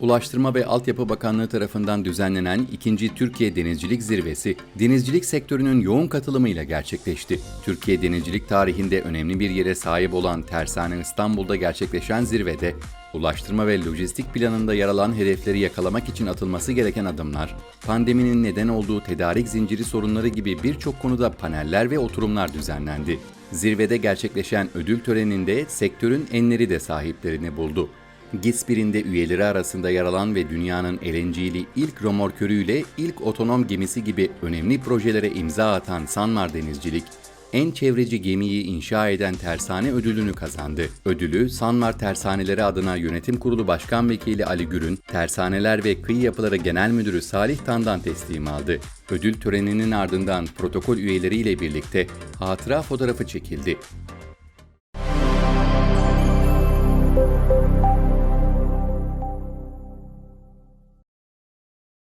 Ulaştırma ve Altyapı Bakanlığı tarafından düzenlenen 2. Türkiye Denizcilik Zirvesi, denizcilik sektörünün yoğun katılımıyla gerçekleşti. Türkiye denizcilik tarihinde önemli bir yere sahip olan Tersane İstanbul'da gerçekleşen zirvede, ulaştırma ve lojistik planında yer alan hedefleri yakalamak için atılması gereken adımlar, pandeminin neden olduğu tedarik zinciri sorunları gibi birçok konuda paneller ve oturumlar düzenlendi. Zirvede gerçekleşen ödül töreninde sektörün enleri de sahiplerini buldu. GİSPİR'inde üyeleri arasında yer alan ve dünyanın LNG'li ilk romorkörüyle ilk otonom gemisi gibi önemli projelere imza atan Sanmar Denizcilik, en çevreci gemiyi inşa eden tersane ödülünü kazandı. Ödülü Sanmar Tersaneleri adına Yönetim Kurulu Başkan Vekili Ali Gürün, Tersaneler ve Kıyı Yapıları Genel Müdürü Salih Tan'dan teslim aldı. Ödül töreninin ardından protokol üyeleriyle birlikte hatıra fotoğrafı çekildi.